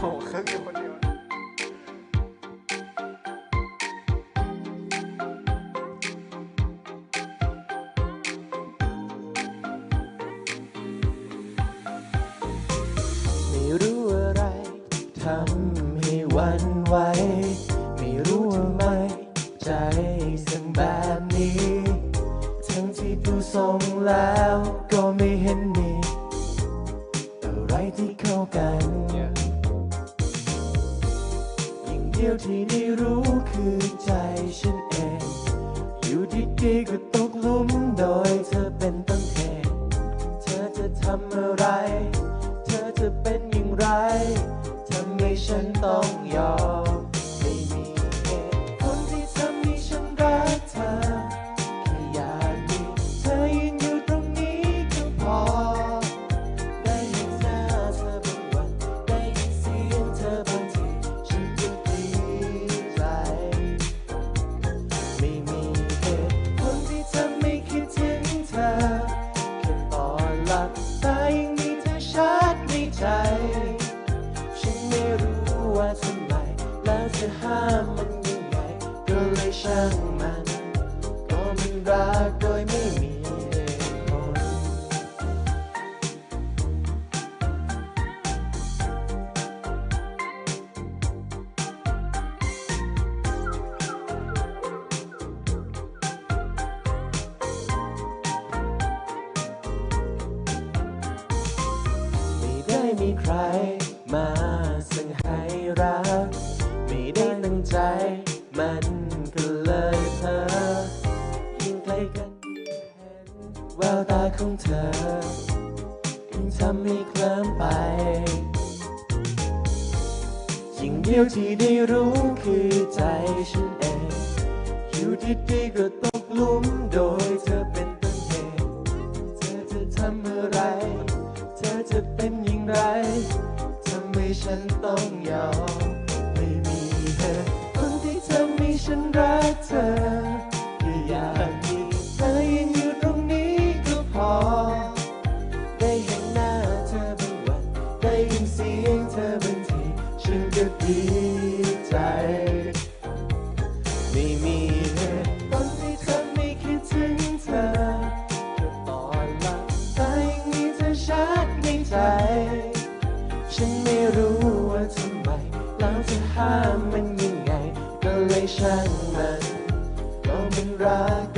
โอ้เครื่องอยู่คนเดียวไม่รู้อะไรทำให้หวันไหวไม่รู้ทำไมใจสั่งแบบนี้ ทั้งที่ดูทรงแล้วก็ไม่เห็นมีอะไรที่เข้ากันยิ่ง เดียวที่ได้รู้คือใจฉันเอง อยู่ดีๆก็ตกหลุมโดยเธอเป็นต้นเหตุเธอจะทำอะไร เธอจะเป็นอย่างไรทำให้ฉันต้องยอม จะห้ามมันยังไงก็เลยช่างมันก็มันรักโดยไม่มีเหตุผลไม่ได้มีใครมาสั่งให้รัก เลยเธอ ยิ่งใกล้กันยิ่งเห็นแววตาของเธอยิ่งทำให้เคลิ้มไป สิ่งเดียวที่ได้รู้คือใจฉันเอง อยู่ดีๆก็ตกหลุมโดยเธอเป็นต้นเหตุ เธอจะทำอะไร เธอจะเป็นอย่างไรทำให้ฉันต้องยอมไม่มีเหตุผลที่ทำให้ฉันรักเธอ ใจ ไม่มีเหตุผลที่ทำให้คิดถึงเธอแค่ตอนหลับตายังมีเธอชัดในใจ ฉันไม่รู้ว่าทำไม แล้วจะห้ามมันยังไง ก็เลยช่างมันก็มันรัก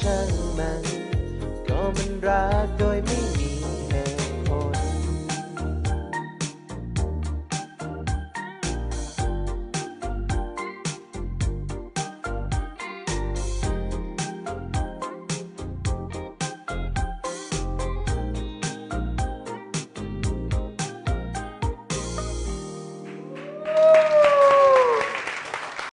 ช่างมัน ก็มันรักโดย